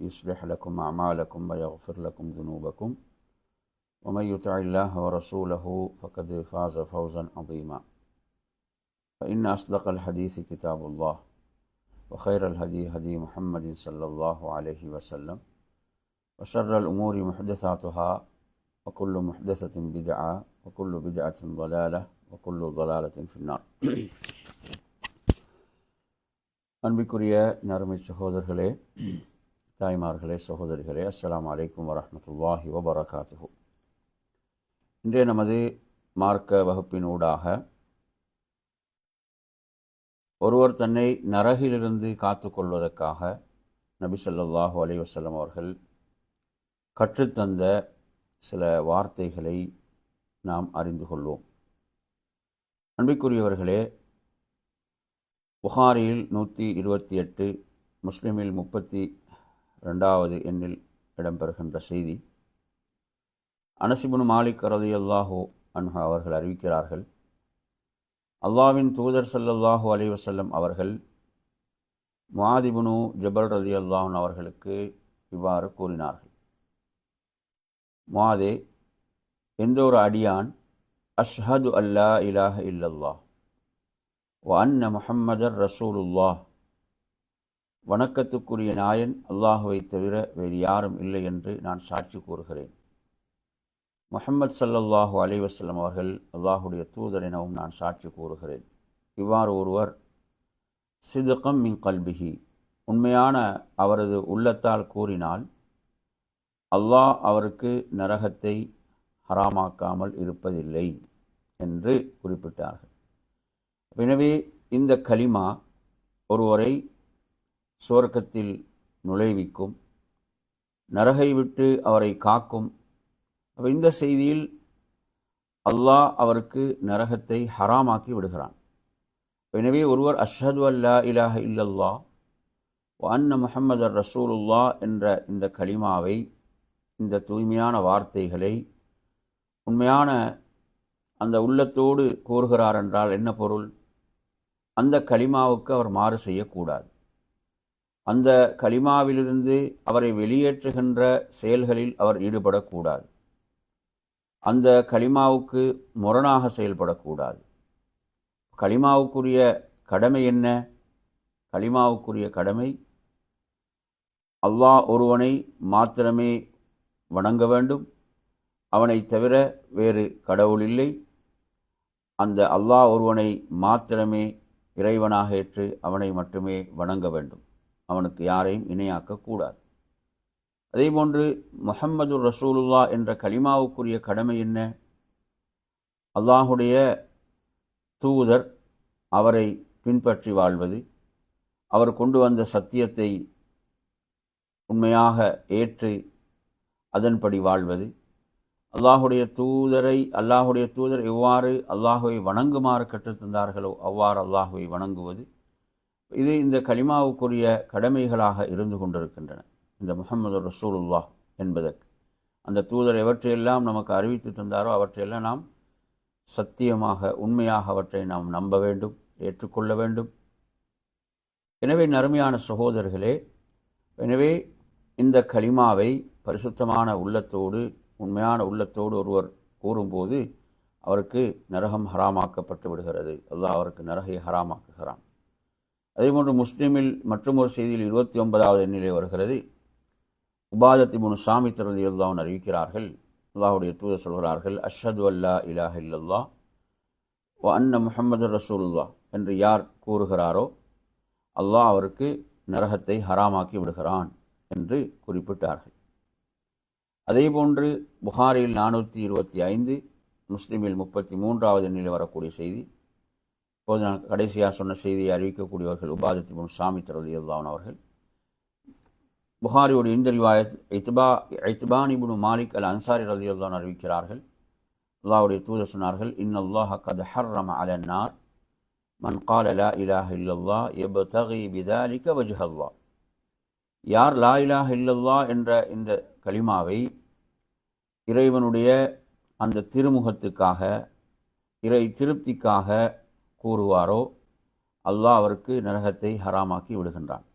يصلح لكم أعمالكم ويغفر لكم ذنوبكم ومن يطع الله ورسوله فقد فاز فوزا عظيما فإن أصدق الحديث كتاب الله وخير الهدي هدي محمد صلى الله عليه وسلم وشر الأمور محدثاتها وكل محدثة بدعة وكل بدعة ضلالة وكل ضلالة في النار அன்பிற்குரிய நறுமை சகோதரர்களே தாய்மார்களே சகோதரிகளே அஸ்லாம் அலைக்கும் வரமத்துல்லாஹி வபரகாத்துஹு. இன்றைய நமது மார்க்க வகுப்பின் ஊடாக ஒருவர் தன்னை நரகிலிருந்து காத்து கொள்வதற்காக நபி ஸல்லல்லாஹு அலி வசல்லம் அவர்கள் கற்றுத்தந்த சில வார்த்தைகளை நாம் அறிந்து கொள்வோம். அன்பிற்குரியவர்களே புகாரியில் நூற்றி இருபத்தி எட்டு முஸ்லிமில் முப்பத்தி ரெண்டாவது எண்ணில் இடம்பெறுகின்ற செய்தி. அனசிபுன் மாலிக் ரதி அல்லாஹோ அன்ஹா அவர்கள் அறிவிக்கிறார்கள் அல்லாவின் தூதர் சல்லல்லாஹூ அலி வசல்லம் அவர்கள் மாதிபுனு ஜபல் ரதி அல்லாஹன் அவர்களுக்கு இவ்வாறு கூறினார்கள். மாதே எந்த ஒரு அடியான் அஷ்ஹது அல்லா இலாஹ இல்லல்லாஹ் வ அன்ன முஹம்மதர் ரசூலுல்லாஹ் வணக்கத்துக்குரிய நாயன் அல்லாஹுவை தவிர வேறு யாரும் இல்லை என்று நான் சாட்சி கூறுகிறேன். முஹம்மது சல்லல்லாஹு அலைவசல்லம் அவர்கள் அல்லாஹுடைய தூதர் எனவும் நான் சாட்சி கூறுகிறேன். இவ்வாறு ஒருவர் சிதுக்கம் மின் கல்பிகி உண்மையான அவரது உள்ளத்தால் கூறினால் அல்லாஹ் அவருக்கு நரகத்தை ஹராமாக்காமல் இருப்பதில்லை என்று குறிப்பிட்டார்கள். எனவே இந்த கலிமா ஒருவரை சுவர்க்கத்தில் நுழைவிக்கும். நரகை விட்டு அவரை காக்கும். அப்போ இந்த செய்தியில் அல்லாஹ் அவருக்கு நரகத்தை ஹராமாக்கி விடுகிறான். எனவே ஒருவர் அஷ்ஹது அல்லா இலாஹ இல்லல்லா அன்ன முஹம்மது ரசூலுல்லா என்ற இந்த கலிமாவை இந்த தூய்மையான வார்த்தைகளை உண்மையான அந்த உள்ளத்தோடு கூறுகிறார் என்றால் என்ன பொருள்? அந்த கலிமாவுக்கு அவர் மாறு செய்யக்கூடாது. அந்த கலிமாவிலிருந்து அவரை வெளியேற்றுகின்ற செயல்களில் அவர் ஈடுபடக்கூடாது. அந்த கலிமாவுக்கு முரணாக செயல்படக்கூடாது. கலிமாவுக்குரிய கடமை என்ன? கலிமாவுக்குரிய கடமை அல்லாஹ் ஒருவனை மாத்திரமே வணங்க வேண்டும். அவனை தவிர வேறு கடவுள் இல்லை. அந்த அல்லாஹ் ஒருவனை மாத்திரமே இறைவனாக ஏற்று அவனை மட்டுமே வணங்க வேண்டும். அவனுக்கு யாரையும் இணையாக்கக்கூடாது அதேபோன்று முஹம்மது ரசூலுல்லா என்ற கலிமாவுக்குரிய கடமை என்ன? அல்லாஹுடைய தூதர் அவரை பின்பற்றி வாழ்வது அவர் கொண்டு வந்த சத்தியத்தை உண்மையாக ஏற்று அதன்படி வாழ்வது அல்லாஹுடைய தூதரை அல்லாஹுடைய தூதர் எவ்வாறு அல்லாஹுவை வணங்குமாறு கற்றுத்தந்தார்களோ அவ்வாறு அல்லாஹுவை வணங்குவது இது இந்த கலிமாவுக்குரிய கடமைகளாக இருந்து கொண்டிருக்கின்றன. இந்த முகமது ரசூலுல்லா என்பதற்கு. அந்த தூதர் எவற்றையெல்லாம் நமக்கு அறிவித்து தந்தாரோ அவற்றையெல்லாம் நாம் சத்தியமாக உண்மையாக அவற்றை நாம் நம்ப வேண்டும் ஏற்றுக்கொள்ள வேண்டும். எனவே நறுமையான சகோதரர்களே எனவே இந்த கலிமாவை பரிசுத்தமான உள்ளத்தோடு உண்மையான உள்ளத்தோடு ஒருவர் கூறும்போது அவருக்கு நரகம் ஹராமாக்கப்பட்டு விடுகிறது. அல்லாஹ் அவருக்கு நரகை ஹராமாக்குகிறான். அதேபோன்று முஸ்லீமில் மற்றும் ஒரு செய்தியில் இருபத்தி ஒன்பதாவது எண்ணிலே வருகிறது. உபாதத்தி முனு சாமி திறந்தி அல்லாஹன் அறிவிக்கிறார்கள். அல்லாஹுடைய தூதர் சொல்கிறார்கள் அஷது அல்லா இலாஹ் இல்லல்லா வ அன்ன முஹம்மது ரசூலுல்லா என்று யார் கூறுகிறாரோ அல்லாஹ் அவருக்கு நரகத்தை ஹராமாக்கி விடுகிறான் என்று குறிப்பிட்டார்கள். அதேபோன்று புகாரில் நானூற்றி இருபத்தி ஐந்து முஸ்லீமில் முப்பத்தி மூன்றாவது எண்ணில் வரக்கூடிய செய்தி இப்போது நான் கடைசியாக சொன்ன செய்தியை அறிவிக்கக்கூடியவர்கள் உபாதத்தி முன் சாமி தரதியுல்லான் அவர்கள். புகாரியோட இந்த ரிவாயத் ஐத்பா ஐத்பான் இபுனு மாலிக் அல் அன்சாரி ரதியுல்லான் அறிவிக்கிறார்கள். அல்லாவுடைய தூதர் சொன்னார்கள் இன் அல்லாஹ் கத் ஹர்ரம அல நார் மன் கால லா இலாஹ இல்லல்லா எபதகி தகை பிதாலிக்க அல்லாஹ் யார் லா இலாஹ இல்லல்லா என்ற இந்த கலிமாவை இறைவனுடைய அந்த திருமுகத்துக்காக இறை திருப்திக்காக கூறுவாரோ அல்லாஹ் அவருக்கு நரகத்தை ஹராமாக்கி விடுகின்றான்.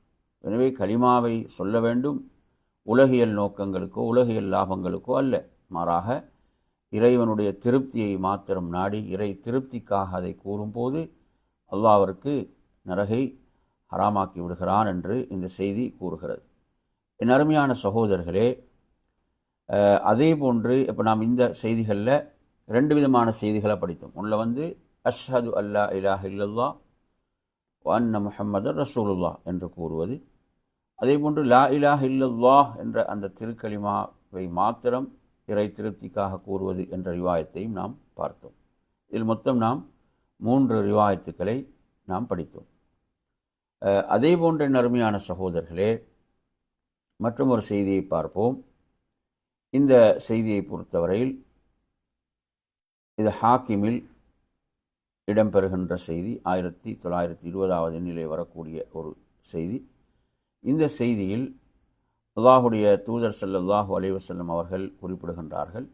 எனவே கலிமாவை சொல்ல வேண்டும். உலகியல் நோக்கங்களுக்கோ உலகியல் லாபங்களுக்கோ அல்ல. மாறாக இறைவனுடைய திருப்தியை மாத்திரம் நாடி இறை திருப்திக்காக அதை கூறும்போது அல்லாஹ் அவருக்கு நரகை ஹராமாக்கி விடுகிறான் என்று இந்த செய்தி கூறுகிறது. என் அருமையான சகோதரர்களே அதே போன்று இப்போ நாம் இந்த செய்திகளில் ரெண்டு விதமான செய்திகளை படித்தோம். உள்ள வந்து அஷ்ஹது அல்லா இலாஹ் இல்லல்லா அன்ன முஹம்மது ரசூலுல்லா என்று கூறுவது. அதே போன்று லா இலாஹ் இல்லல்லா என்ற அந்த திருக்கலிமாவை மாத்திரம் இறை திருப்திக்காக கூறுவது என்ற ரிவாயத்தையும் நாம் பார்த்தோம். இதில் மொத்தம் நாம் மூன்று ரிவாயத்துக்களை நாம் படித்தோம். அதே போன்ற நறுமையான சகோதரர்களே மற்றும் ஒரு செய்தியை பார்ப்போம். இந்த செய்தியை பொறுத்தவரையில் இது ஹாக்கிமில் இடம்பெறுகின்ற செய்தி ஆயிரத்தி தொள்ளாயிரத்தி இருபதாவது எண்ணிலே வரக்கூடிய ஒரு செய்தி இந்த செய்தியில் அல்லாஹுடைய தூதர் சல்லாஹூ அலைவசல்லம் அவர்கள் குறிப்பிடுகின்றார்கள்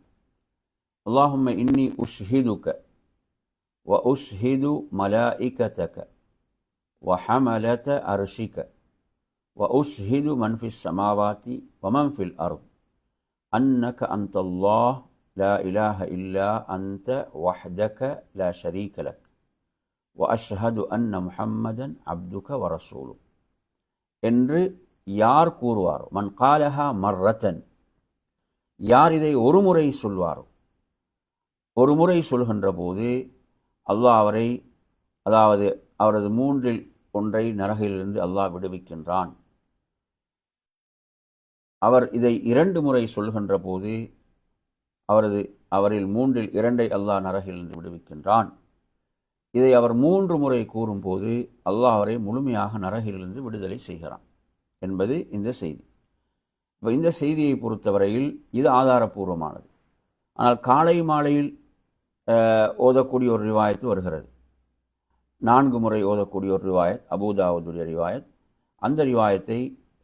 அல்லாஹும்ம இன்னி உஷ்ஹிதுக்க வ உஷ்ஹிது மலாஇகதக வ ஹமலத அர்ஷிக வ உஷ்ஹிது மன் ஃபிஸ் சமாவாத்தி வமன் ஃபில் அருள் أنك أنت الله لا إله إلا أنت وحدك لا شريك لك அஷ்ஹது அன்ன முஹம்மதன் அப்துக வரசூலு என்று யார் கூறுவாரோ மன் காலஹா மர்ரத்தன். யார் இதை ஒரு முறை சொல்வாரோ ஒரு முறை சொல்கின்ற போது அல்லாஹ் அவரை அதாவது அவரது மூன்றில் ஒன்றை நரகையிலிருந்து அல்லாஹ் விடுவிக்கின்றான். அவர் இதை இரண்டு முறை சொல்கின்ற போது அவரது அவரில் மூன்றில் இரண்டை அல்லாஹ் நரகிலிருந்து விடுவிக்கின்றான். இதை அவர் மூன்று முறை கூறும்போது அல்லாஹ் அவரை முழுமையாக நரகிலிருந்து விடுதலை செய்கிறான் என்பது இந்த செய்தி. இப்போ இந்த செய்தியை பொறுத்தவரையில் இது ஆதாரபூர்வமானது. ஆனால் காலை மாலையில் ஓதக்கூடிய ஒரு ரிவாயத்து வருகிறது. நான்கு முறை ஓதக்கூடிய ஒரு ரிவாயத் அபூதாவுடைய ரிவாயத். அந்த ரிவாயத்தை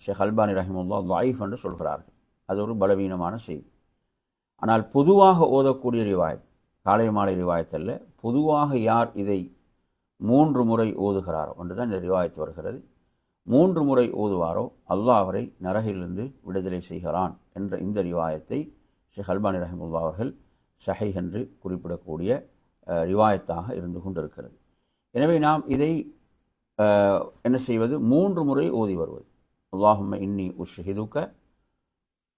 ஷேக் அல்பானி ரஹிமுல்லா லாயிஃப் என்று சொல்கிறார்கள். அது ஒரு பலவீனமான செய்தி. ஆனால் பொதுவாக ஓதக்கூடிய ரிவாயத் காலை மாலை ரிவாயத்தில் பொதுவாக யார் இதை மூன்று முறை ஓதுகிறாரோ என்று தான் இந்த ரிவாயத்து வருகிறது. மூன்று முறை ஓதுவாரோ அல்லாஹ் அவரை நரகிலிருந்து விடுதலை செய்கிறான் என்ற இந்த ரிவாயத்தை ஷேக் அல்பானி ரஹமுல்லா அவர்கள் சஹை என்று குறிப்பிடக்கூடிய ரிவாயத்தாக இருந்து கொண்டிருக்கிறது. எனவே நாம் இதை என்ன செய்வது? மூன்று முறை ஓதி வருவது. அல்லாஹும் இன்னி உஷ்ஹிதுக்க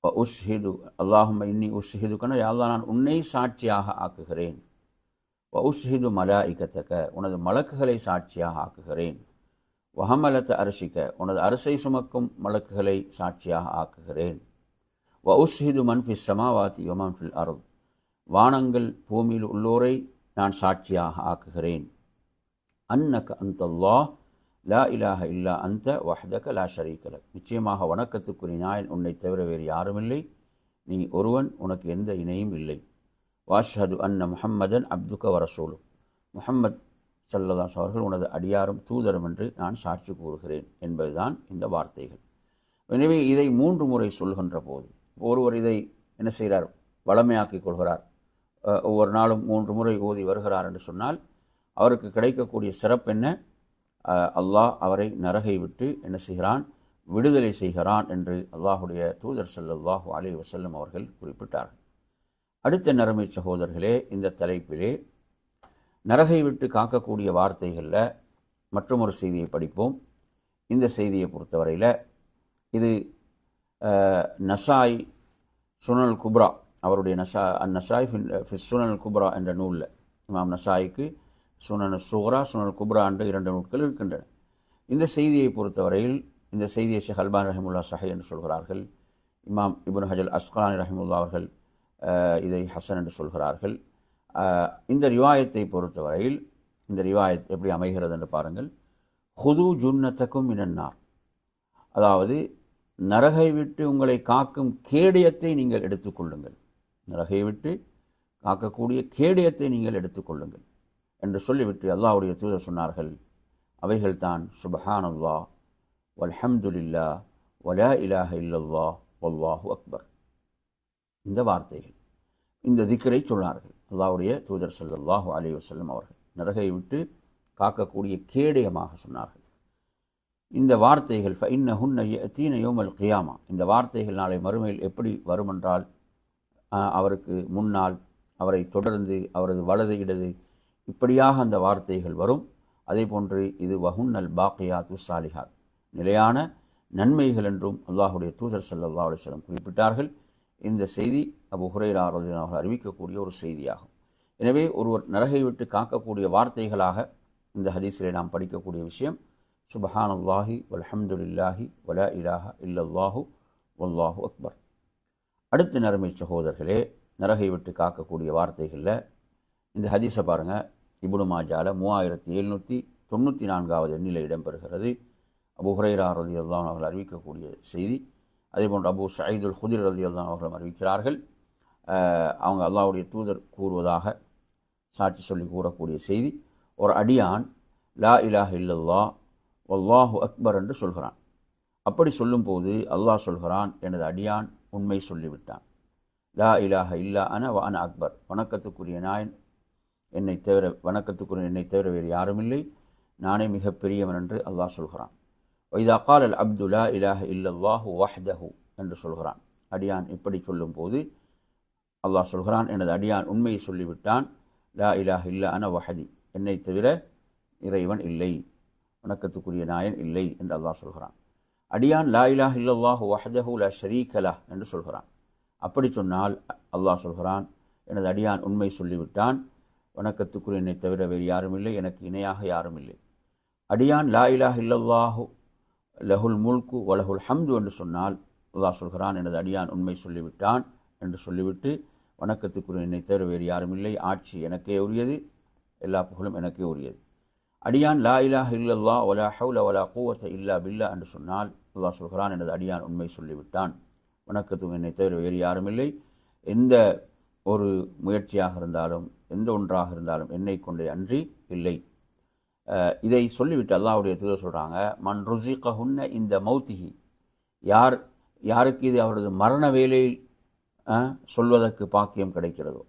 உஷ்ஹிது அல்லாஹும் இன்னி உஷ்ஹிதுக்கன யாழ்லா நான் உன்னை சாட்சியாக ஆக்குகிறேன். வ உஷ்ஹிது மலா இக்கத்தக்க உனது மலக்குகளை சாட்சியாக ஆக்குகிறேன். வஹமலத்த அரசிக்க உனது அரசை சுமக்கும் மலக்குகளை சாட்சியாக ஆக்குகிறேன். வ உஷ்ஹிது மன்ஃபி சமாவாத்தி யமன் ஃபில் அருள் வானங்கள் பூமியில் உள்ளோரை நான் சாட்சியாக ஆக்குகிறேன். அன்னக அந்தல்லாஹ் லா இலாஹ இல்லா அந்த வஹ்தக லா ஷரீக்கல நிச்சயமாக வணக்கத்துக்குரிய நாயன் உன்னை தவிர வேறு யாருமில்லை நீ ஒருவன் உனக்கு எந்த இணையும் இல்லை. வாஷது அன்ன முஹம்மதன் அப்துக வரசூலும் முஹம்மத் சல்லதாஸ் அவர்கள் உனது அடியாரும் தூதரும் என்று நான் சாட்சி கூறுகிறேன் என்பதுதான் இந்த வார்த்தைகள். எனவே இதை மூன்று முறை சொல்கின்ற போது ஒருவர் இதை என்ன செய்கிறார்? வளமையாக்கிக் கொள்கிறார். ஒவ்வொரு நாளும் மூன்று முறை ஓதி வருகிறார் என்று சொன்னால் அவருக்கு கிடைக்கக்கூடிய சிறப்பு என்ன? அல்லாஹ் அவரை நரகை விட்டு என்ன செய்கிறான்? விடுதலை செய்கிறான் என்று அல்லாஹுடைய தூதர் சல்லாஹூ அலி வசல்லம் அவர்கள் குறிப்பிட்டார்கள். அடுத்த நரமை சகோதரர்களே இந்த தலைப்பிலே நரகை விட்டு காக்கக்கூடிய வார்த்தைகளில் மற்றொரு செய்தியை படிப்போம். இந்த செய்தியை பொறுத்தவரையில் இது நசாய் சுனல் குப்ரா அவருடைய நசா அந் நசாய் சுனல் குப்ரா என்ற நூலில் இமாம் நசாய்க்கு சுனன் சுகரா சுனல் குப்ரா என்று இரண்டு நூல்கள் இருக்கின்றன. இந்த செய்தியை பொறுத்தவரையில் இந்த செய்தியை ஷேக் அல்பான் ரஹிமுல்லா சஹை என்று சொல்கிறார்கள். இமாம் இபுன் ஹஜல் அஸ்கலானி ரஹிமுல்லா அவர்கள் இதை ஹசன் என்று சொல்கிறார்கள். இந்த ரிவாயத்தை பொறுத்தவரையில் இந்த ரிவாயத் எப்படி அமைகிறது என்று பாருங்கள். ஹுது ஜுன்னத்தக்கும் இனன்னார் அதாவது நரகை விட்டு உங்களை காக்கும் கேடயத்தை நீங்கள் எடுத்துக்கொள்ளுங்கள் நரகை விட்டு காக்கக்கூடிய கேடயத்தை நீங்கள் எடுத்துக்கொள்ளுங்கள் என்று சொல்லிவிட்டு அல்லாவுடைய தூதர் சொன்னார்கள். அவைகள்தான் சுபஹான் அல்லா வல்ஹம்துலில்லா வலா இலாஹ இல்லல்லா வல்லாஹு அக்பர். இந்த வார்த்தைகள் இந்த திக்கரை சொன்னார்கள். அல்லாவுடைய தூதர் ஸல்லல்லாஹு அலி வசல்லம் அவர்கள் நரகை விட்டு காக்கக்கூடிய கேடயமாக சொன்னார்கள். இந்த வார்த்தைகள் ஃபஇன்னஹுன்ன யஅதீன யௌமல் கியாமா. இந்த வார்த்தைகள் நாளை மறுமையில் எப்படி வருமென்றால் அவருக்கு முன்னால் அவரை தொடர்ந்து அவரது வலது இடது இப்படியாக அந்த வார்த்தைகள் வரும். அதே போன்று இது வஹுன்னல் பாக்கியாத்து சாலிஹாத். நிலையான நன்மைகள் என்றும் அல்லாஹுடைய தூதர் ஸல்லல்லாஹு அலுவலம் குறிப்பிட்டார்கள். இந்த செய்தி அபு ஹுரைரா அறிவிக்கக்கூடிய ஒரு செய்தியாகும். எனவே ஒருவர் நரகை விட்டு காக்கக்கூடிய வார்த்தைகளாக இந்த ஹதீஸிலே நாம் படிக்கக்கூடிய விஷயம் சுபஹானல்லாஹி வல்ஹம்துலில்லாஹி வலா இலாஹ இல்லல்லாஹு வல்லாஹு அக்பர். அடுத்த நறுமை சகோதரர்களே நரகை விட்டு காக்கக்கூடிய வார்த்தைகளில் இந்த ஹதீஸை பாருங்கள் இபுனு மாஜால மூவாயிரத்தி எழுநூற்றி தொண்ணூற்றி நான்காவது எண்ணில் இடம்பெறுகிறது. அபு ஹுரைரா ரதி அல்லான் அவர்கள் அறிவிக்கக்கூடிய செய்தி. அதேபோன்று அபு சயீதுல் ஹுதிர் ரதி அல்லான் அவர்களும் அறிவிக்கிறார்கள். அவங்க அல்லாஹ்வுடைய தூதர் கூறுவதாக சாட்சி சொல்லி கூறக்கூடிய செய்தி. ஒரு அடியான் லா இலாஹ் இல்லல்லா வல்லாஹு அக்பர் என்று சொல்கிறான். அப்படி சொல்லும்போது அல்லாஹ் சொல்கிறான் எனது அடியான் உண்மை சொல்லிவிட்டான். லா இலாஹ இல்லா அன வ அன அக்பர். வணக்கத்துக்குரிய நாயன் என்னை தவிர வணக்கத்துக்குரிய என்னை தவிர வேறு யாரும் இல்லை. நானே மிக பெரியவன் என்று அல்லாஹ் சொல்கிறான். வைதா காலல் அல் அப்து லா இல்லல்லாஹு வஹ்தஹு என்று சொல்கிறான். அடியான் இப்படி சொல்லும்போது அல்லாஹ் சொல்கிறான் எனது அடியான் உண்மையை சொல்லிவிட்டான். லா இலாஹ் இல்லா அன வஹதி என்னை தவிர இறைவன் இல்லை. வணக்கத்துக்குரிய நாயன் இல்லை என்று அல்லாஹ் சொல்கிறான். அடியான் லா இலாஹ் இல்லல்லாஹு வஹ்தஹு லா ஷரீகலா என்று சொல்கிறான். அப்படி சொன்னால் அல்லாஹ் சொல்கிறான் எனது அடியான் உண்மை சொல்லிவிட்டான். வணக்கத்துக்குரிய என்னை தவிர வேறு யாரும் இல்லை. எனக்கு இணையாக யாரும் இல்லை. அடியான் லா இலாஹ் இல்லல்லாஹு லஹுல் முல்கு வலஹுல் ஹம்து என்று சொன்னால் அல்லாஹ் சொல்கிறான் எனது அடியான் உண்மை சொல்லிவிட்டான் என்று சொல்லிவிட்டு வணக்கத்துக்குரிய என்னை தவிர வேறு யாரும் இல்லை. ஆட்சி எனக்கே உரியது எல்லா புகழும் எனக்கே உரியது. அடியான் லா இலாஹ் இல்லல்லா ஒலா ஹவுல ஒலா கூவத்த இல்லா பில்லா என்று சொன்னால் அல்லாஹ் சொல்கிறான் எனது அடியான் உண்மை சொல்லிவிட்டான். வணக்கத்துக்கு என்னை தவிர வேறு யாரும் இல்லை. எந்த ஒரு முயற்சியாக இருந்தாலும் எந்த ஒன்றாக இருந்தாலும் என்னை கொண்டே அன்றி இல்லை. இதை சொல்லிவிட்டு அல்லாஹுடைய தூதர் சொல்கிறாங்க மன் ருசிகஹுன்ன இந்த மௌத்திகி யார் யாருக்கு இது அவரது மரண வேலையில் சொல்வதற்கு பாக்கியம் கிடைக்கிறதோ?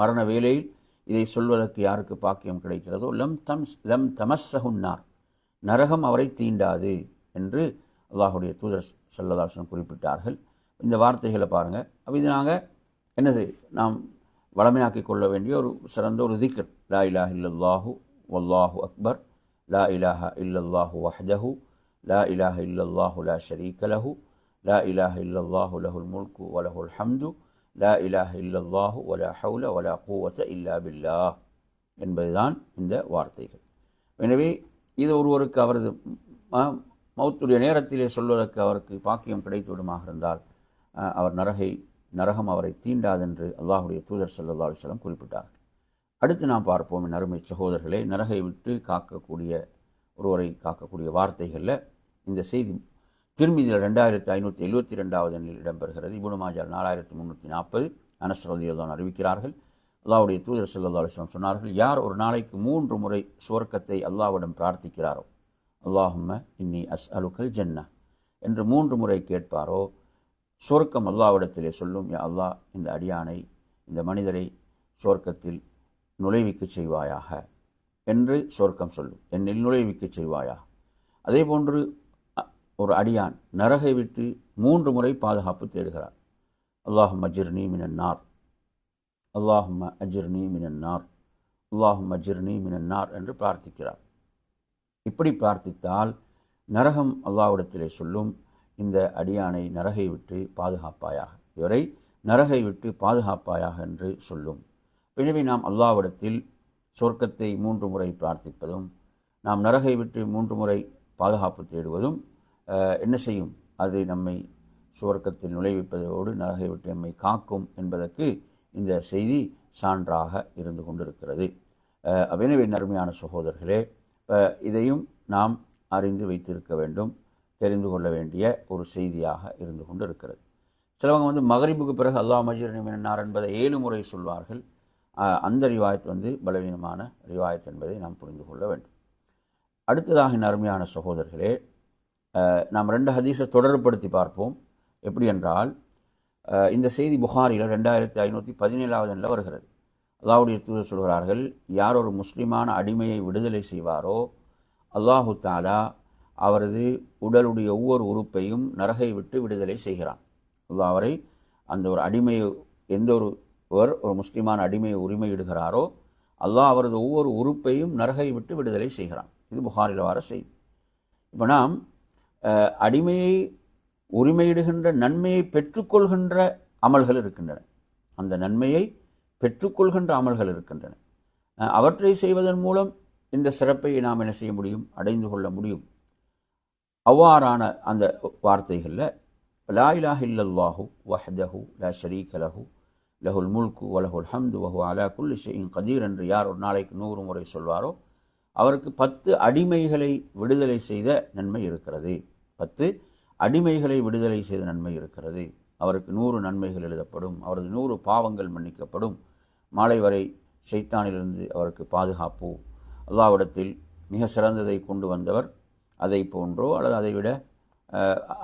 மரண வேலையில் இதை சொல்வதற்கு யாருக்கு பாக்கியம் கிடைக்கிறதோ? லம் தம் லம் தமஸ்ஸகுன்னார் நரகம் அவரை தீண்டாது என்று அல்லாஹுடைய தூதர் செல்லதாசன் குறிப்பிட்டார்கள். இந்த வார்த்தைகளை பாருங்கள் அப்போ இது நாங்கள் என்ன செய் நாம் வளமையாக்கி கொள்ள வேண்டிய ஒரு சிறந்த ஒரு திக்ர். லா இலாஹ இல்லல்லாஹு வல்லாஹு அக்பர். லா இலாஹ இல்லல்லாஹு வஹ்தஹு. லா இலாஹ இல்லல்லாஹு லா ஷரீக லஹு. லா இலாஹ இல்லல்லாஹு லஹுல் முல்கு வலஹுல் ஹம்து. லா இலாஹ இல்லல்லாஹு வலா ஹவுல வலா கூவத்த இல்லா பில்லா என்பதுதான் இந்த வார்த்தைகள். எனவே இது ஒருவருக்கு அவரது மௌத்துடைய நேரத்திலே சொல்வதற்கு அவருக்கு பாக்கியம் கிடைத்துவிடுமாக இருந்தால் அவர் நரகை நரகம் அவரை தீண்டாதென்று அல்லாஹுடைய தூதர் ஸல்லல்லாஹு அலைஹி குறிப்பிட்டார். அடுத்து நாம் பார்ப்போம் என் அருமை சகோதரர்களே நரகை விட்டு காக்கக்கூடிய ஒருவரை காக்கக்கூடிய வார்த்தைகளில் இந்த செய்தி திருமதியில் ரெண்டாயிரத்தி ஐநூற்றி எழுபத்தி ரெண்டாவது எண்ணில் இடம்பெறுகிறது. இபுனு நாலாயிரத்தி முந்நூற்றி நாற்பது அனஸ் அறிவிக்கிறார்கள். அல்லாவுடைய தூதர் ஸல்லல்லாஹு சொன்னார்கள் யார் ஒரு நாளைக்கு மூன்று முறை சுவர்க்கத்தை அல்லாவிடம் பிரார்த்திக்கிறாரோ அல்லாஹும்ம இன்னி அஸ் அலுக்கல் ஜென்ன என்று மூன்று முறை கேட்பாரோ சொர்க்கம் அல்லாவிடத்திலே சொல்லும் யா அல்லாஹ் இந்த அடியானை இந்த மனிதரை சொர்க்கத்தில் நுழைவிக்கச் செய்வாயாக என்று சொர்க்கம் சொல்லும். என்னில் நுழைவிக்கச் செய்வாயாக அதே போன்று அ- ஒரு அடியான் நரகை விட்டு மூன்று முறை பாதுகாப்பு தேடுகிறார் அல்லாஹும் அஜிர் மினன் நார் அல்லாஹும் அஜிர் மினன் நார் அல்லாஹும் அஜிர் மினன் நார் என்று பிரார்த்திக்கிறார் இப்படி பிரார்த்தித்தால் நரகம் அல்லாவிடத்திலே சொல்லும் இந்த அடியானை நரகை விட்டு பாதுகாப்பாயாக இவரை நரகை விட்டு பாதுகாப்பாயாக என்று சொல்லும். பிழவை நாம் அல்லாவிடத்தில் சொர்க்கத்தை மூன்று முறை பிரார்த்திப்பதும் நாம் நரகை விட்டு மூன்று முறை பாதுகாப்பு தேடுவதும் என்ன செய்யும்? அது நம்மை சுவர்க்கத்தில் நுழைவிப்பதோடு நரகை விட்டு நம்மை காக்கும் என்பதற்கு இந்த செய்தி சான்றாக இருந்து கொண்டிருக்கிறது. அஹ், எனவே நறுமையான சகோதரர்களே இதையும் நாம் அறிந்து வைத்திருக்க வேண்டும். தெரிந்து கொள்ள வேண்டிய ஒரு செய்தியாக இருந்து கொண்டு இருக்கிறது சிலவங்க வந்து மகரிபுக்கு பிறகு அல்லாஹ் மஜீர் நிமினார் என்பதை ஏழு முறை சொல்வார்கள். அந்த ரிவாயத் வந்து பலவீனமான ரிவாயத் என்பதை நாம் புரிந்து கொள்ள வேண்டும். அடுத்ததாக இந்த அருமையான சகோதரர்களே நாம் ரெண்டு ஹதீஸை தொடர்படுத்தி பார்ப்போம். எப்படி என்றால் இந்த செய்தி புகாரில் ரெண்டாயிரத்தி ஐநூற்றி பதினேழாவது எண்ணில் வருகிறது. அல்லாவுடைய தூதர் சொல்கிறார்கள் யார் ஒரு முஸ்லிமான அடிமையை விடுதலை செய்வாரோ அல்லாஹு தாலா அவரது உடலுடைய ஒவ்வொரு உறுப்பையும் நரகை விட்டு விடுதலை செய்கிறான். அல்லாஹ் அவரை அந்த ஒரு அடிமையை எந்த ஒருவர் ஒரு முஸ்லீமான முஸ்லிமான அடிமையை உரிமையிடுகிறாரோ அல்லாஹ் அவரது ஒவ்வொரு உறுப்பையும் நரகை விட்டு விடுதலை செய்கிறான். இது புகாரில் வர செய்தி. இப்போ நாம் அடிமையை உரிமையிடுகின்ற நன்மையை பெற்றுக்கொள்கின்ற அமல்கள் இருக்கின்றன. அந்த நன்மையை பெற்றுக்கொள்கின்ற அமல்கள் இருக்கின்றன. அவற்றை செய்வதன் மூலம் இந்த சிறப்பை நாம் என்ன செய்ய முடியும்? அடைந்து கொள்ள முடியும். அவ்வாறான அந்த வார்த்தைகளில் லா இலாஹ இல்லல்லாஹு வஹ்தஹு லா ஷரீக லஹு லஹுல் முல்கு வலஹுல் ஹம்து வஹு அலா குல்லி ஷெயின் கதீர் என்று யார் ஒரு நாளைக்கு நூறு முறை சொல்வாரோ அவருக்கு பத்து அடிமைகளை விடுதலை செய்த நன்மை இருக்கிறது. பத்து அடிமைகளை விடுதலை செய்த நன்மை இருக்கிறது. அவருக்கு நூறு நன்மைகள் எழுதப்படும் அவரது நூறு பாவங்கள் மன்னிக்கப்படும். மாலை வரை ஷைத்தானிலிருந்து அவருக்கு பாதுகாப்பு. அல்லாவிடத்தில் மிக சிறந்ததை கொண்டு வந்தவர் அதை போன்றோ அல்லது அதை விட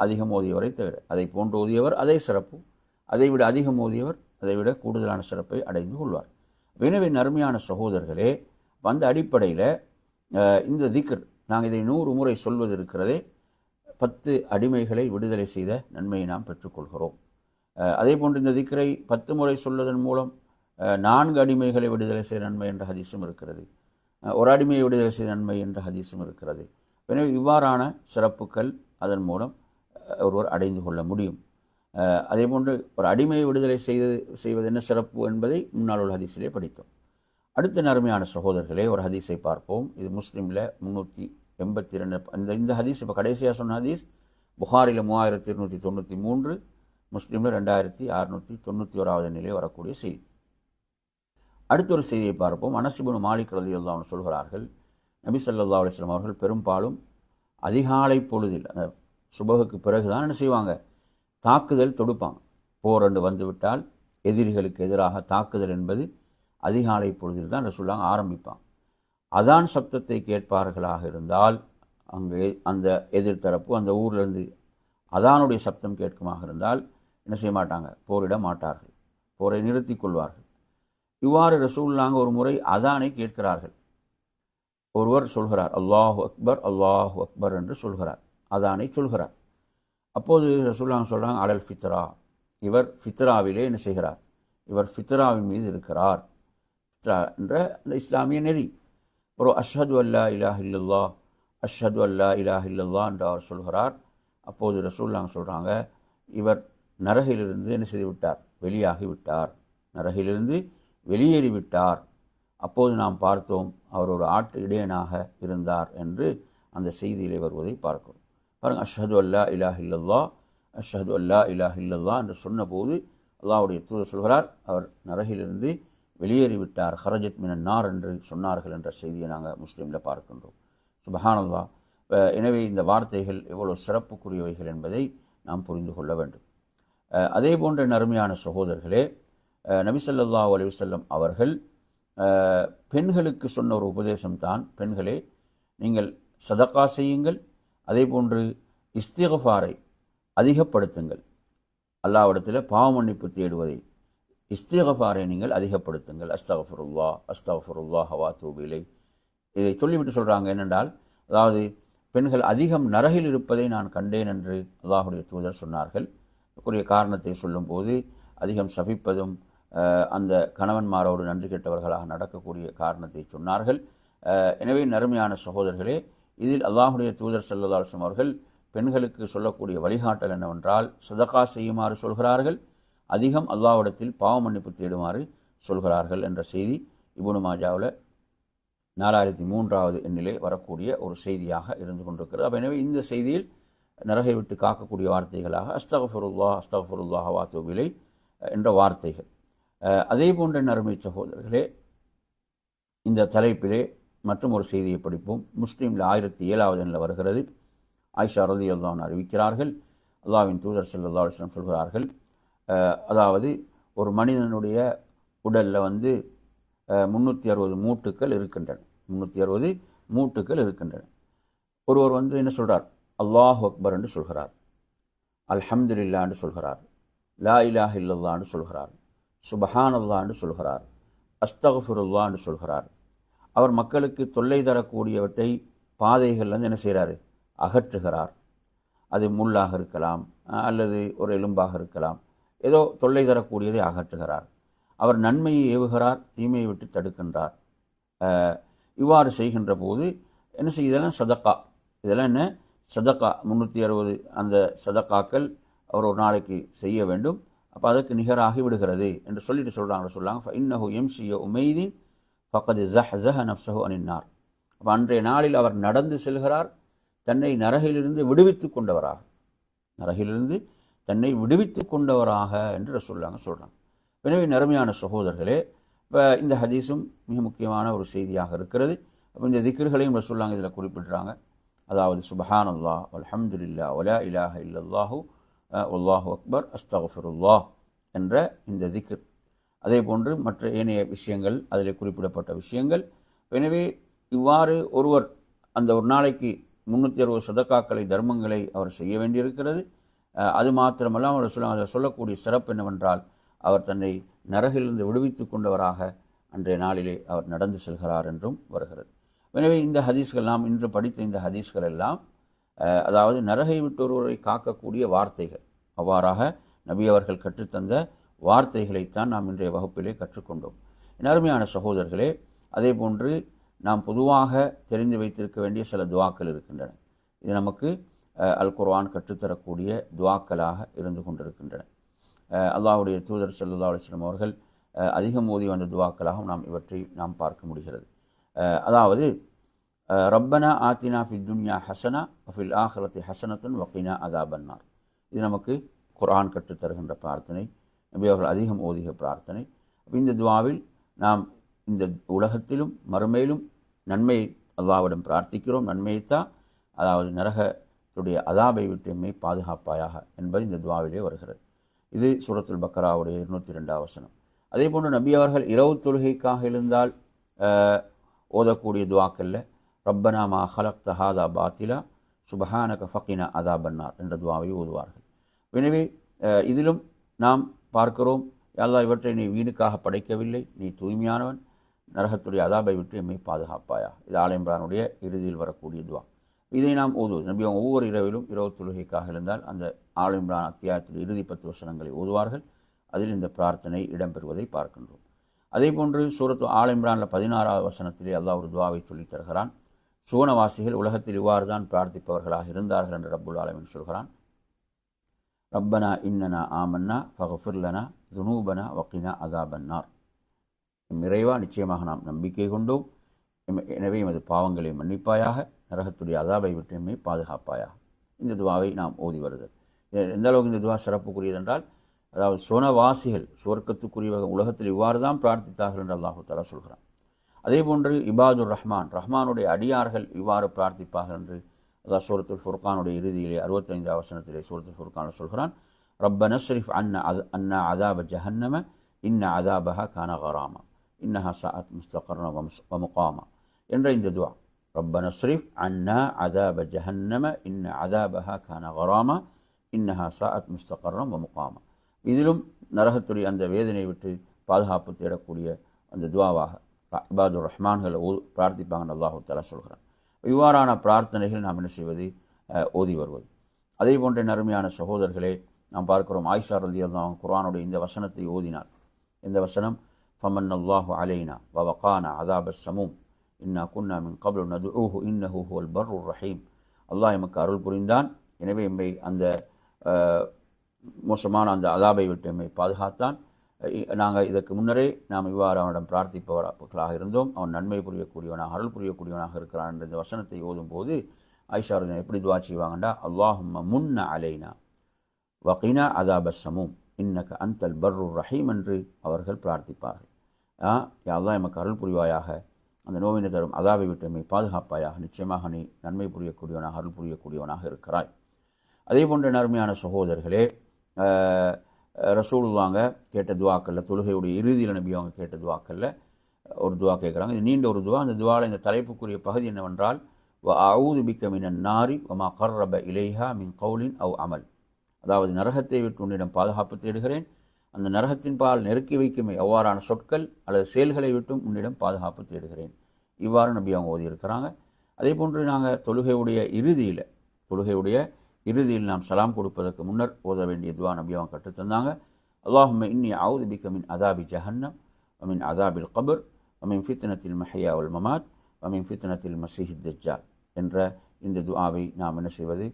அதிகம் ஓதியவரை தவிர அதை போன்று ஓதியவர் அதே சிறப்பு. அதை விட அதிகம் ஓதியவர் அதைவிட கூடுதலான சிறப்பை அடைந்து கொள்வார். எனவே அருமையான சகோதரர்களே அந்த அடிப்படையில் இந்த திக்ர் நாங்கள் இதை நூறு முறை சொல்வது இருக்கிறதே பத்து அடிமைகளை விடுதலை செய்த நன்மையை நாம் பெற்றுக்கொள்கிறோம் அதே போன்று இந்த திக்ரை பத்து முறை சொல்வதன் மூலம் நான்கு அடிமைகளை விடுதலை செய்த நன்மை என்ற ஹதீஸும் இருக்கிறது. ஒரு அடிமையை விடுதலை செய்த நன்மை என்ற ஹதீஸும் இருக்கிறது. எனவே இவ்வாறான சிறப்புகள் அதன் மூலம் ஒருவர் அடைந்து கொள்ள முடியும். அதே போன்று ஒரு அடிமையை விடுதலை செய்து செய்வது என்ன சிறப்பு என்பதை முன்னாள் உள்ள ஹதீஸிலே படித்தோம். அடுத்த நறுமையான சகோதரர்களே ஒரு ஹதீஸை பார்ப்போம். இது முஸ்லீமில் முந்நூற்றி எண்பத்தி ரெண்டு இந்த இந்த ஹதீஸ் இப்போ கடைசியாக சொன்ன ஹதீஸ் புகாரில் மூவாயிரத்தி இருநூற்றி தொண்ணூற்றி மூன்று முஸ்லீமில் ரெண்டாயிரத்தி அறுநூற்றி தொண்ணூற்றி ஓராவது நிலை வரக்கூடிய செய்தி. அடுத்த ஒரு செய்தியை பார்ப்போம். அனசிபுன் மாலிக் ரலியல்லாஹு சொல்கிறார்கள் நபி ஸல்லல்லாஹு அலைஹி அவர்கள் பெரும்பாலும் அதிகாலை பொழுதில் அந்த சுபகுக்கு பிறகு தான் என்ன செய்வாங்க? தாக்குதல் தொடுப்பாங்க. போர் என்று வந்துவிட்டால் எதிரிகளுக்கு எதிராக தாக்குதல் என்பது அதிகாலை பொழுதில் தான் ரசூல்லாங்க ஆரம்பிப்பாங்க. அதான் சப்தத்தை கேட்பார்களாக இருந்தால் அங்கே அந்த எதிர்த்தரப்பு அந்த ஊர்லேருந்து அதானுடைய சப்தம் கேட்குமாக இருந்தால் என்ன செய்ய மாட்டாங்க? போரிட மாட்டார்கள். போரை நிறுத்தி கொள்வார்கள். இவ்வாறு ரசூல்லாங்க ஒரு முறை அதானை கேட்கிறார்கள். ஒருவர் சொல்கிறார் அல்லாஹு அக்பர் அல்லாஹு அக்பர் என்று சொல்கிறார். அதானை சொல்கிறார். அப்போது ரசூல்லாங்க சொல்கிறாங்க அலல் ஃபித்ரா இவர் ஃபித்ராவிலே என்ன செய்கிறார்? இவர் ஃபித்ராவின் மீது இருக்கிறார். ஃபித்ரா என்ற அந்த இஸ்லாமிய நெறி. ஒரு அஷ்ஹது அல்லா இலாஹ் இல்லல்லா அஷ்ஹது அல்லா இலாஹ் இல்லல்லா என்று அவர் சொல்கிறார். அப்போது ரசூல்லாங்க சொல்கிறாங்க இவர் நரகிலிருந்து என்ன செய்து விட்டார்? வெளியாகி விட்டார். நரகிலிருந்து வெளியேறி விட்டார் அப்போது நாம் பார்த்தோம் அவர் ஒரு ஆட்டு இடையனாக இருந்தார் என்று அந்த செய்தியிலே வருவதை பார்க்கிறோம். பாருங்கள் அஷ்ஹது அல்லா இலாஹ் இல்லல்லா அஷ்ஹது அல்லா இலாஹ் இல்லல்லா என்று சொன்னபோது அல்லாவுடைய தூதர் சொல்கிறார் அவர் நரகிலிருந்து வெளியேறிவிட்டார். ஹரஜத் மினன்னார் என்று சொன்னார்கள் என்ற செய்தியை நாங்கள் முஸ்லீமில் பார்க்கின்றோம். சுபஹானல்லா எனவே இந்த வார்த்தைகள் எவ்வளோ சிறப்புக்குரியவைகள் என்பதை நாம் புரிந்து கொள்ள வேண்டும். அதே போன்ற நறுமையான சகோதரர்களே அஹ் நபி ஸல்லல்லாஹு அவர்கள் பெண்களுக்கு சொன்ன ஒரு உபதேசம்தான். பெண்களே நீங்கள் சதக்கா செய்யுங்கள் அதே போன்று இஸ்திகஃபாரை அதிகப்படுத்துங்கள். அல்லாவிடத்தில் பாவ மன்னிப்பு தேடுவதை இஸ்திகஃபாரை நீங்கள் அதிகப்படுத்துங்கள். அஸ்தகஃபருல்லா அஸ்தகஃபருல்லா ஹவா தூபிலை இதை சொல்லிவிட்டு சொல்கிறாங்க என்னென்றால் அதாவது பெண்கள் அதிகம் நரகில் இருப்பதை நான் கண்டேன் என்று அல்லாஹுடைய தூதர் சொன்னார்கள். கூறிய காரணத்தை சொல்லும்போது அதிகம் சபிப்பதும் அந்த கணவன்மாரோடு நன்றி கெட்டவர்களாக நடக்கக்கூடிய காரணத்தை சொன்னார்கள் எனவே நறுமையான சகோதரர்களே இதில் அல்லாஹுடைய தூதர் செல்லதாசம் அவர்கள் பெண்களுக்கு சொல்லக்கூடிய வழிகாட்டல் என்னவென்றால் சதகா செய்யுமாறு சொல்கிறார்கள் அதிகம் அல்லாவிடத்தில் பாவ மன்னிப்பு தேடுமாறு சொல்கிறார்கள் என்ற செய்தி இபுனு மாஜாவில் நாலாயிரத்தி மூன்றாவது எண்ணிலே வரக்கூடிய ஒரு செய்தியாக இருந்து கொண்டிருக்கிறது அப்போ எனவே இந்த செய்தியில் நரகை விட்டு காக்கக்கூடிய வார்த்தைகளாக அஸ்தகஃபருல்லா அஸ்தகஃபருல்லாஹ் வாத்துவிலை என்ற வார்த்தைகள் அதே போன்ற நறுமை சகோதரர்களே இந்த தலைப்பிலே மற்றும் ஒரு செய்தியை படிப்போம். முஸ்லீமில் ஆயிரத்தி ஏழாவது எண்ணில் வருகிறது. ஆயிஷா ரதி அல்லான் அறிவிக்கிறார்கள். அல்லாவின் தூதர் ஸல்லல்லாஹு சொல்கிறார்கள் அதாவது ஒரு மனிதனுடைய உடலில் வந்து முந்நூற்றி அறுபது மூட்டுக்கள் இருக்கின்றன. முந்நூற்றி அறுபது மூட்டுக்கள் இருக்கின்றன. ஒருவர் வந்து என்ன சொல்கிறார் அல்லாஹ் அக்பர் என்று சொல்கிறார். அல்ஹம்துலில்லா என்று சொல்கிறார். லா இலாஹ் இல்லல்லா என்று சொல்கிறார். சுபஹான் என்று சொல்கிறார். அஸ்தகஃபுருல்லா என்று சொல்கிறார். அவர் மக்களுக்கு தொல்லை தரக்கூடியவற்றை பாதைகள்லேருந்து என்ன செய்கிறாரு அகற்றுகிறார். அது முள்ளாக இருக்கலாம் அல்லது ஒரு எலும்பாக இருக்கலாம். ஏதோ தொல்லை தரக்கூடியதை அகற்றுகிறார். அவர் நன்மையை ஏவுகிறார் தீமையை விட்டு தடுக்கின்றார். இவ்வாறு செய்கின்ற போது என்ன செய்ய இதெல்லாம் சதக்கா. இதெல்லாம் என்ன? சதக்கா. முந்நூற்றி அறுபது அந்த சதக்காக்கள் அவர் ஒரு நாளைக்கு செய்ய வேண்டும். அப்போ அதற்கு நிகராகி விடுகிறது என்று சொல்லிட்டு சொல்கிறாங்க சொல்லாங்க இன்னஹு எம்சிய உமைதீன் பக்கது ஜஹ் ஜஹ நப்சஹு அனின்னார். அப்போ அன்றைய நாளில் அவர் நடந்து செல்கிறார் தன்னை நரகிலிருந்து விடுவித்து கொண்டவராக. நரகிலிருந்து தன்னை விடுவித்து கொண்டவராக என்று சொல்லாங்க சொல்கிறாங்க எனவே நறுமையான சகோதரர்களே இப்போ இந்த ஹதீஸும் மிக முக்கியமான ஒரு செய்தியாக இருக்கிறது. அப்போ இந்த திக்ர்களையும் ரசூல்லாங்க இதில் குறிப்பிடுறாங்க. அதாவது சுபஹான் அல்லாஹ் அலமதுல்லா ஒலா இலாஹ இல்லல்லாஹு உல்லாஹ் அக்பர் அஸ்தகஃபிருல்லாஹ் என்ற இந்த திக்ர். அதே போன்று மற்ற ஏனைய விஷயங்கள் அதில் குறிப்பிடப்பட்ட விஷயங்கள். எனவே இவ்வாறு ஒருவர் அந்த ஒரு நாளைக்கு முந்நூற்றி அறுபது சதக்காக்களை தர்மங்களை அவர் செய்ய வேண்டியிருக்கிறது. அது மாத்திரமல்ல அவர் சொல்ல அதில் சொல்லக்கூடிய சிறப்பு என்னவென்றால் அவர் தன்னை நரகிலிருந்து விடுவித்து கொண்டவராக அன்றைய நாளிலே அவர் நடந்து செல்கிறார் என்றும் வருகிறது. எனவே இந்த ஹதீஸ்கள் நாம் இன்று படித்த இந்த ஹதீஸ்கள் எல்லாம் அதாவது நரகை விட்டு ஒருவரை காக்கக்கூடிய வார்த்தைகள். அவ்வாறாக நபி அவர்கள் கற்றுத்தந்த வார்த்தைகளைத்தான் நாம் இன்றைய வகுப்பிலே கற்றுக்கொண்டோம். அருமையான சகோதரர்களே அதே போன்று நாம் பொதுவாக தெரிந்து வைத்திருக்க வேண்டிய சில துவாக்கள் இருக்கின்றன. இது நமக்கு அல் குர்வான் கற்றுத்தரக்கூடிய துவாக்களாக இருந்து கொண்டிருக்கின்றன. அல்லாஹுடைய தூதர் ஸல்லல்லாஹு அலைஹி அவர்கள் அதிகம் ஓதி வந்த துவாக்களாகவும் நாம் இவற்றை நாம் பார்க்க முடிகிறது. அதாவது ரப்பனா ஆத்தினா ஃபி துன்யா ஹசனா ஃபில் ஆஹிரத்தி ஹசனத்தன் வக்கீனா அதாபன்னார் இது நமக்கு குரான் கற்றுத்தருகின்ற பிரார்த்தனை. நபி அவர்கள் அதிகம் ஓதிக பிரார்த்தனை. இந்த துவாவில் நாம் இந்த உலகத்திலும் மறுமையிலும் நன்மையை அல்லாவிடம் பிரார்த்திக்கிறோம். நன்மையைத்தான் அதாவது நரகத்துடைய அதாபை விட்டு எம்மை பாதுகாப்பாயாக என்பது இந்த துவாவிலே வருகிறது. இது சூரத்துல் பக்கராவுடைய இருநூற்றி ரெண்டாம் வசனம். அதே போன்று நபி அவர்கள் இரவு தொழுகைக்காக இருந்தால் ஓதக்கூடிய துவாக்கல்ல ரப்பனா மா ஹலக் தஹாதா பாத்திலா சுபஹானக ஃபக்கினா அதா பன்னார் என்ற துவாவை ஓதுவார்கள். எனவே இதிலும் நாம் பார்க்கிறோம் எல்லா இவற்றை நீ வீணுக்காக படைக்கவில்லை நீ தூய்மையானவன் நரகத்துடைய அதாபை விட்டு எம்மை பாதுகாப்பாயா? இது ஆலயம்பிரானுடைய இறுதியில் வரக்கூடிய துவா. இதை நாம் ஓதுவது நம்பி அவங்க ஒவ்வொரு இரவிலும் இரவு தொழுகைக்காக இருந்தால் அந்த ஆலயம்பிரான் அத்தியாயத்தில் இறுதி பத்து வசனங்களை ஓதுவார்கள். அதில் இந்த பிரார்த்தனை இடம்பெறுவதை பார்க்கின்றோம். அதே போன்று சூரத்து ஆலயம்பிரானில் பதினாறாவது வசனத்திலே அல்லாஹ் ஒரு துவாவை சொல்லித் தருகிறான். சுகுணவாசிகள் உலகத்தில் இவ்வாறு தான் பிரார்த்திப்பவர்களாக இருந்தார்கள் என்று ரப்புல் ஆலமின் சொல்கிறான். ரப்பனா இன்னனா ஆமன்னா ஃபகஃபிர்லனா துனூபனா வக்கினா அதாபன்னார் எம் இறைவா நிச்சயமாக நாம் நம்பிக்கை கொண்டோம். எனவே எமது பாவங்களை மன்னிப்பாயாக நரகத்துடைய அதாபை விட்டுமே பாதுகாப்பாயாக. இந்த துவாவை நாம் ஓதி வருதல். எந்த அளவுக்கு இந்த துவா சிறப்புக்குரியது என்றால் அதாவது சுவனவாசிகள் சுவர்க்கத்துக்குரிய உலகத்தில் இவ்வாறு தான் பிரார்த்தித்தார்கள் என்று அல்லாஹு தலா சொல்கிறான். அதே போன்று இபாதுர் ரஹ்மான் ரஹ்மானுடைய அடியார்கள் இவ்வாறு பிரார்த்திப்பார்கள் என்று அதான் சூரத்துல் ஃபுர்கானுடைய இறுதியிலே அறுபத்தைந்து அவசரத்திலே சூரத்துல் ஃபுர்கான் சொல்கிறான் ரப்ப நஸ்ரிஃப் அன்ன அது அன்ன அதாப ஜஹன்னம இன்ன அதாபஹா கான கராமா இன்னஹா முஸ்தகர்ண வம்ஸ் வமுகாமா என்ற இந்த துவா. ரப்ப நஸ்ரிஃப் அன்னா அதாப ஜஹன்னம இன்ன அதாபஹா கான கராமா இன்னஹா சாஅத் முஸ்தகர்னம் வமுகாமா இதிலும் நரகத்துடைய அந்த வேதனை விட்டு பாதுகாப்பு தேடக்கூடிய அந்த துவாவாக இபாதுர் ரஹ்மான்களை ஓ பிரார்த்திப்பாங்கன்னு அல்லாஹு தஆலா சொல்கிறான் இவ்வாறான பிரார்த்தனைகள் நாம் என்ன செய்வது? ஓதி வருவது. அதே போன்ற நறுமையான சகோதரர்களே நாம் பார்க்கிறோம் ஆயிஷா ரதி அல்லாஹ் குர்ஆனுடைய இந்த வசனத்தை ஓதினார். இந்த வசனம் ஃபமன் அல்லாஹு அலைனா வவகானா அதாப சமூம். இன்னா குன்னா மின் கபுல் நது ஊஹு இன்னஹு ஹுவல் பர் ரஹீம். அல்லாஹ் எமக்கு அருள் புரிந்தான். எனவே எம்மை அந்த மோசமான அந்த அதாபை விட்டு எம்மை பாதுகாத்தான். நாங்கள் இதற்கு முன்னரே நாம் இவ்வாறு அவனிடம் பிரார்த்திப்பவர்களாக இருந்தோம். அவன் நன்மை புரியக்கூடியவனாக அருள் புரியக்கூடியவனாக இருக்கிறான் என்ற வசனத்தை ஓதும் போது ஐஷாருஜன் எப்படி துவா செய்வாங்கண்டா? அல்லாஹும் முன்ன அலைனா வகீனா அதாப இன்னக்கு அந்தல் பர்ரு ரஹீம் என்று அவர்கள் பிரார்த்திப்பார்கள். ஆ எமக்கு அருள் புரிவாயாக. அந்த நோவினை தரும் அதாவை விட்டு பாதுகாப்பாயாக. நிச்சயமாக நீ நன்மை புரியக்கூடியவனாக அருள் புரியக்கூடியவனாக இருக்கிறாய். அதே போன்ற நறுமையான சகோதரர்களே ரசூலுவாங்க கேட்ட துவாக்களில் தொழுகையுடைய இறுதியில் நம்பி அவங்க கேட்ட துவாக்களில் ஒரு துவா கேட்குறாங்க. இது நீண்ட ஒரு துவா. அந்த துவாவில் இந்த தலைப்புக்குரிய பகுதி என்னவென்றால் வ அவுது பிக்க மினன் நாரி வமா கர்ரப இலேஹா மின் கவுலின் அவ் அமல். அதாவது நரகத்தை விட்டு உன்னிடம் பாதுகாப்பு தேடுகிறேன். அந்த நரகத்தின் பால் நெருக்கி வைக்குமே எவ்வாறான சொற்கள் அல்லது செயல்களை விட்டும் உன்னிடம் பாதுகாப்பு தேடுகிறேன். இவ்வாறு நம்பி அவங்க ஓதியிருக்கிறாங்க. அதே போன்று நாங்கள் தொழுகையுடைய இறுதியில் தொழுகையுடைய இறுதியில் நாம் சலாம் கொடுப்பதற்கு முன்னர் ஓத வேண்டிய துவா நபி அவங்க கற்றுத்தந்தாங்க அல்லாஹும் இன்னி அவுது பிக்க மின் அதாபி ஜஹன்னம் வமின் அதாபில் கபர் வமின் ஃபித்னத்தில் மஹையா உல் மமாத் வமின் ஃபித்னத்தில் மசீஹித் தஜ்ஜால் என்ற இந்த துஆவை நாம் என்ன செய்வது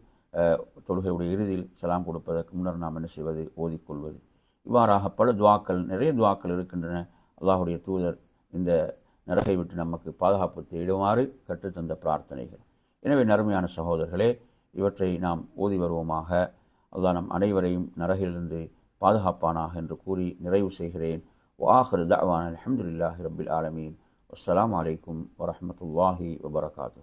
தொழுகையுடைய இறுதியில் சலாம் கொடுப்பதற்கு முன்னர் நாம் என்ன செய்வது ஓதிக்கொள்வது இவ்வாறாக பல துவாக்கள் நிறைய துவாக்கள் இருக்கின்றன. அல்லாஹுடைய தூதர் இந்த நரகை விட்டு நமக்கு பாதுகாப்பு தேடுமாறு கற்றுத்தந்த பிரார்த்தனைகள். எனவே நறுமையான சகோதரர்களே இவற்றை நாம் ஓதி வருவோமாக. அதுதான் நம் அனைவரையும் நரகிலிருந்து பாதுகாப்பானாக என்று கூறி நிறைவு செய்கிறேன். வாஹர் தவான் அலமதுல்லாஹி ரபில் ஆலமீன். அஸ்லாம் வலைக்கம் வரமத்துல்லாஹி வபரகாத்து